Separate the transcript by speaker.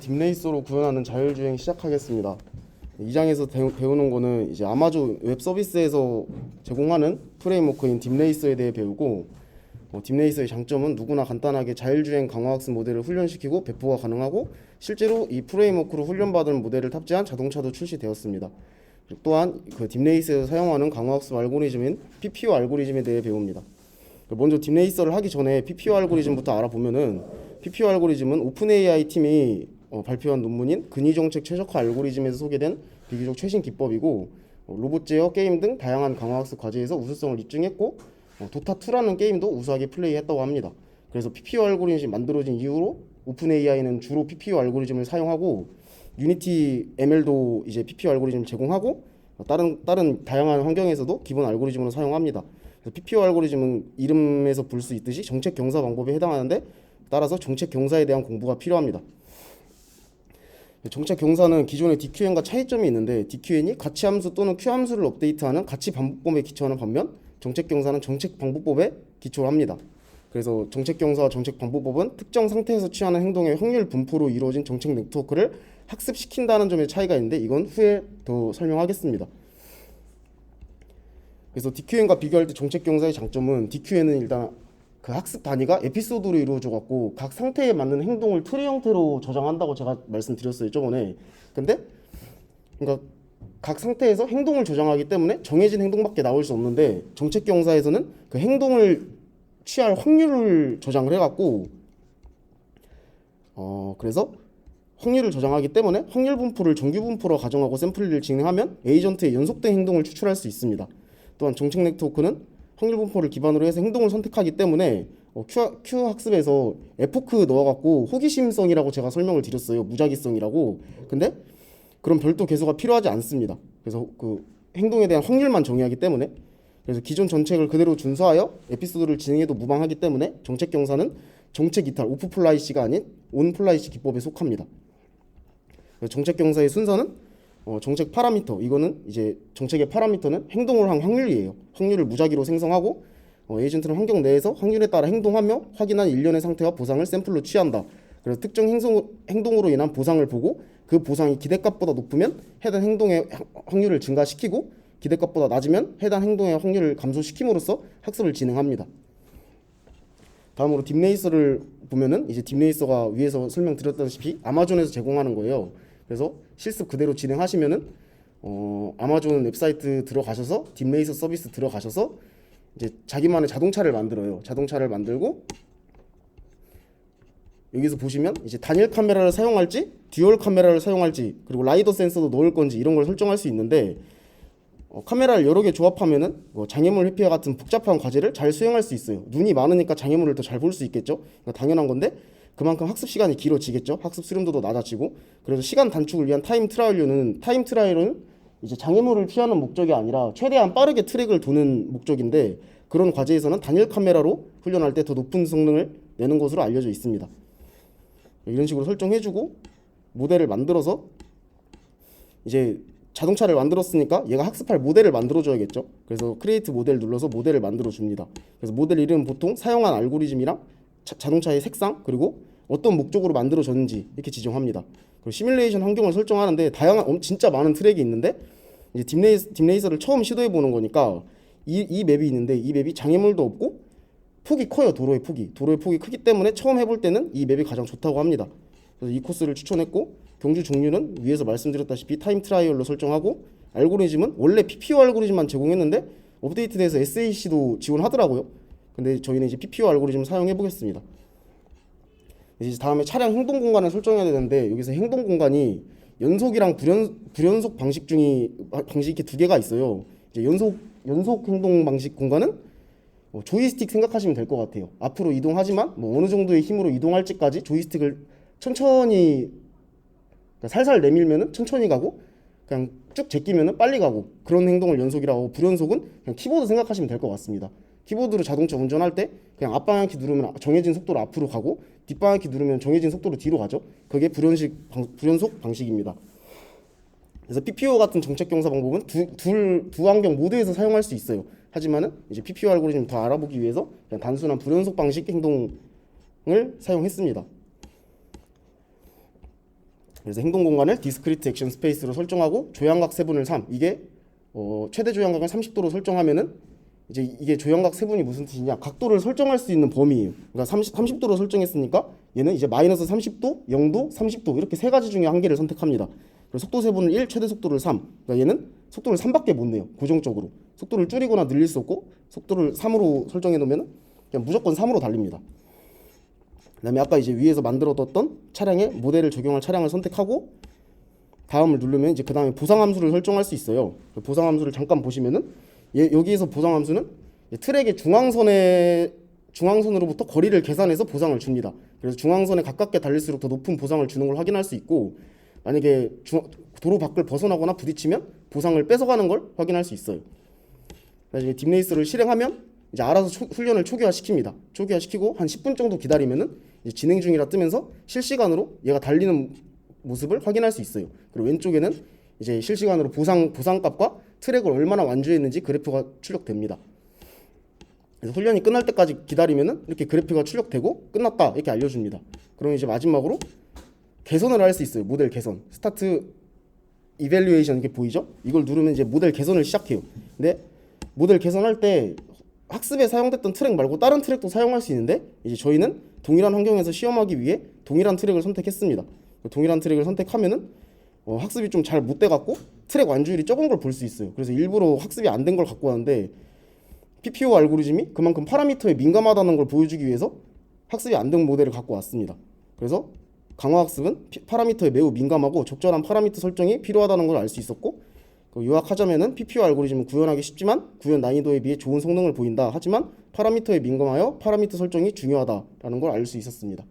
Speaker 1: 딥레이서로 구현하는 자율주행 시작하겠습니다. 이 장에서 대- 배우는 거는 이제 아마존 웹 서비스에서 제공하는 프레임워크인 딥레이서에 대해 배우고 어, 딥레이서의 장점은 누구나 간단하게 자율주행 강화학습 모델을 훈련시키고 배포가 가능하고 실제로 이 프레임워크로 훈련받은 모델을 탑재한 자동차도 출시되었습니다. 또한 그 딥레이서에서 사용하는 강화학습 알고리즘인 PPO 알고리즘에 대해 배웁니다. 먼저 딥레이서를 하기 전에 PPO 알고리즘부터 알아보면은 PPO 알고리즘은 오픈 AI 팀이 어, 발표한 논문인 근위 정책 최적화 알고리즘에서 소개된 비교적 최신 기법이고 어, 로봇 제어 게임 등 다양한 강화학습 과제에서 우수성을 입증했고 어, 도타 2라는 게임도 우수하게 플레이했다고 합니다. 그래서 PPO 알고리즘이 만들어진 이후로 오픈 AI는 주로 PPO 알고리즘을 사용하고 유니티 ML도 이제 PPO 알고리즘 제공하고 어, 다른 다른 다양한 환경에서도 기본 알고리즘으로 사용합니다. PPO 알고리즘은 이름에서 볼 수 있듯이 정책 경사 방법에 해당하는데 따라서 정책 경사에 대한 공부가 필요합니다. 정책 경사는 기존의 DQN과 차이점이 있는데 DQN이 가치 함수 또는 Q 함수를 업데이트하는 가치 반복법에 기초하는 반면 정책 경사는 정책 방법법에 기초합니다. 그래서 정책 경사와 정책 방법법은 특정 상태에서 취하는 행동의 확률 분포로 이루어진 정책 네트워크를 학습시킨다는 점의 차이가 있는데 이건 후에 더 설명하겠습니다. 그래서 DQN과 비교할 때 정책 경사의 장점은 DQN은 일단 그 학습 단위가 에피소드로 이루어져 갖고 각 상태에 맞는 행동을 트리 형태로 저장한다고 제가 말씀드렸어요 저번에 근데 그러니까 각 상태에서 행동을 저장하기 때문에 정해진 행동밖에 나올 수 없는데 정책 경사에서는 그 행동을 취할 확률을 저장을 해 갖고 어 그래서 확률을 저장하기 때문에 확률 분포를 정규 분포로 가정하고 샘플을 진행하면 에이전트의 연속된 행동을 추출할 수 있습니다. 또한 정책 네트워크는 확률 분포를 기반으로 해서 행동을 선택하기 때문에 어, Q, Q 학습에서 에포크 넣어갖고 호기심성이라고 제가 설명을 드렸어요. 무작위성이라고. 근데 그런 별도 개수가 필요하지 않습니다. 그래서 그 행동에 대한 확률만 정의하기 때문에 그래서 기존 정책을 그대로 준수하여 에피소드를 진행해도 무방하기 때문에 정책 경사는 정책 이탈 오프 플라이시가 아닌 온 플라이시 기법에 속합니다. 정책 경사의 순서는 어, 정책 파라미터 이거는 이제 정책의 파라미터는 행동을 한 확률이에요. 확률을 무작위로 생성하고 어, 에이전트는 환경 내에서 확률에 따라 행동하며 확인한 일련의 상태와 보상을 샘플로 취한다. 그래서 특정 행동, 행동으로 인한 보상을 보고 그 보상이 기대값보다 높으면 해당 행동의 확- 확률을 증가시키고 기대값보다 낮으면 해당 행동의 확률을 감소시킴으로써 학습을 진행합니다. 다음으로 딥레이서를 보면은 이제 딥레이서가 위에서 설명드렸다시피 아마존에서 제공하는 거예요. 그래서 실습 그대로 진행하시면은 어, 아마존 웹사이트 들어가셔서 딥레이서 서비스 들어가셔서 이제 자기만의 자동차를 만들어요. 자동차를 만들고 여기서 보시면 이제 단일 카메라를 사용할지 듀얼 카메라를 사용할지 그리고 라이더 센서도 넣을 건지 이런 걸 설정할 수 있는데 어, 카메라를 여러 개 조합하면은 뭐 장애물 회피와 같은 복잡한 과제를 잘 수행할 수 있어요. 눈이 많으니까 장애물을 더 잘 볼 수 있겠죠. 그러니까 당연한 건데 그만큼 학습 시간이 길어지겠죠. 학습 수렴도도 낮아지고 그래서 시간 단축을 위한 타임 트라이얼은 타임 트라이얼은 이제 장애물을 피하는 목적이 아니라 최대한 빠르게 트랙을 도는 목적인데 그런 과제에서는 단일 카메라로 훈련할 때 더 높은 성능을 내는 것으로 알려져 있습니다. 이런 식으로 설정해주고 모델을 만들어서 이제 자동차를 만들었으니까 얘가 학습할 모델을 만들어줘야겠죠. 그래서 크리에이트 모델 눌러서 모델을 만들어 줍니다. 그래서 모델 이름은 보통 사용한 알고리즘이랑 자, 자동차의 색상 그리고 어떤 목적으로 만들어졌는지 이렇게 지정합니다. 그리고 시뮬레이션 환경을 설정하는데 다양한 엄- 진짜 많은 트랙이 있는데 이제 딥레이서, 딥레이서를 처음 시도해 보는 거니까 이, 이 맵이 있는데 이 맵이 장애물도 없고 폭이 커요 도로의 폭이 도로의 폭이 크기 때문에 처음 해볼 때는 이 맵이 가장 좋다고 합니다. 그래서 이 코스를 추천했고 경주 종류는 위에서 말씀드렸다시피 타임 트라이얼로 설정하고 알고리즘은 원래 PPO 알고리즘만 제공했는데 업데이트돼서 SAC도 지원하더라고요. 근데 저희는 이제 PPO 알고리즘 사용해 보겠습니다. 이제 다음에 차량 행동 공간을 설정해야 되는데 여기서 행동 공간이 연속이랑 불연 불연속 방식 중이 방식이 두 개가 있어요. 이제 연속 연속 행동 방식 공간은 뭐 조이스틱 생각하시면 될 것 같아요. 앞으로 이동하지만 뭐 어느 정도의 힘으로 이동할지까지 조이스틱을 천천히 그러니까 살살 내밀면은 천천히 가고 그냥 쭉 제끼면은 빨리 가고 그런 행동을 연속이라고 불연속은 그냥 키보드 생각하시면 될 것 같습니다. 키보드로 자동차 운전할 때 그냥 앞방향 키 누르면 정해진 속도로 앞으로 가고 뒷방향 키 누르면 정해진 속도로 뒤로 가죠. 그게 불연식 방, 불연속 방식입니다. 그래서 PPO 같은 정책 경사 방법은 두, 둘, 두 환경 모두에서 사용할 수 있어요. 하지만은 이제 PPO 알고리즘 더 알아보기 위해서 그냥 단순한 불연속 방식 행동을 사용했습니다. 그래서 행동 공간을 디스크리트 액션 스페이스로 설정하고 조향각 세분을 3 이게 어, 최대 조향각을 30도로 설정하면은 이제 이게 조향각 세분이 무슨 뜻이냐 각도를 설정할 수 있는 범위예요. 그러니까 30, 30도로 설정했으니까 얘는 이제 마이너스 30도, 0도, 30도 이렇게 세 가지 중에 한 개를 선택합니다. 그리고 속도 세분을 1, 최대 속도를 3. 그러니까 얘는 속도를 3밖에 못 내요. 고정적으로. 속도를 줄이거나 늘릴 수 없고 속도를 3으로 설정해 놓으면은 그냥 무조건 3으로 달립니다. 그다음에 아까 이제 위에서 만들어뒀던 차량의 모델을 적용할 차량을 선택하고 다음을 누르면 이제 그 다음에 보상 함수를 설정할 수 있어요. 그 보상 함수를 잠깐 보시면은 얘, 여기에서 보상 함수는 이 트랙의 중앙선에 중앙선으로부터 거리를 계산해서 보상을 줍니다. 그래서 중앙선에 가깝게 달릴수록 더 높은 보상을 주는 걸 확인할 수 있고 만약에 중, 도로 밖을 벗어나거나 부딪히면 보상을 뺏어가는 걸 확인할 수 있어요. 이제 딥레이스를 실행하면 이제 알아서 초- 훈련을 초기화시킵니다. 초기화시키고 한 10분 정도 기다리면은 진행 중이라 뜨면서 실시간으로 얘가 달리는 모습을 확인할 수 있어요. 그리고 왼쪽에는 이제 실시간으로 보상 보상값과 트랙을 얼마나 완주했는지 그래프가 출력됩니다. 그래서 훈련이 끝날 때까지 기다리면은 이렇게 그래프가 출력되고 끝났다 이렇게 알려줍니다. 그럼 이제 마지막으로 개선을 할 수 있어요. 모델 개선. 스타트 이밸류에이션 이게 보이죠? 이걸 누르면 이제 모델 개선을 시작해요. 근데 모델 개선할 때 학습에 사용됐던 트랙 말고 다른 트랙도 사용할 수 있는데 이제 저희는 동일한 환경에서 시험하기 위해 동일한 트랙을 선택했습니다. 그 동일한 트랙을 선택하면은 어, 학습이 좀 잘 못 돼갖고 트랙 완주율이 적은 걸 볼 수 있어요. 그래서 일부러 학습이 안 된 걸 갖고 왔는데 PPO 알고리즘이 그만큼 파라미터에 민감하다는 걸 보여주기 위해서 학습이 안 된 모델을 갖고 왔습니다. 그래서 강화 학습은 피- 파라미터에 매우 민감하고 적절한 파라미터 설정이 필요하다는 걸 알 수 있었고 그 요약하자면은 PPO 알고리즘은 구현하기 쉽지만 구현 난이도에 비해 좋은 성능을 보인다. 하지만 파라미터에 민감하여 파라미터 설정이 중요하다라는 걸 알 수 있었습니다.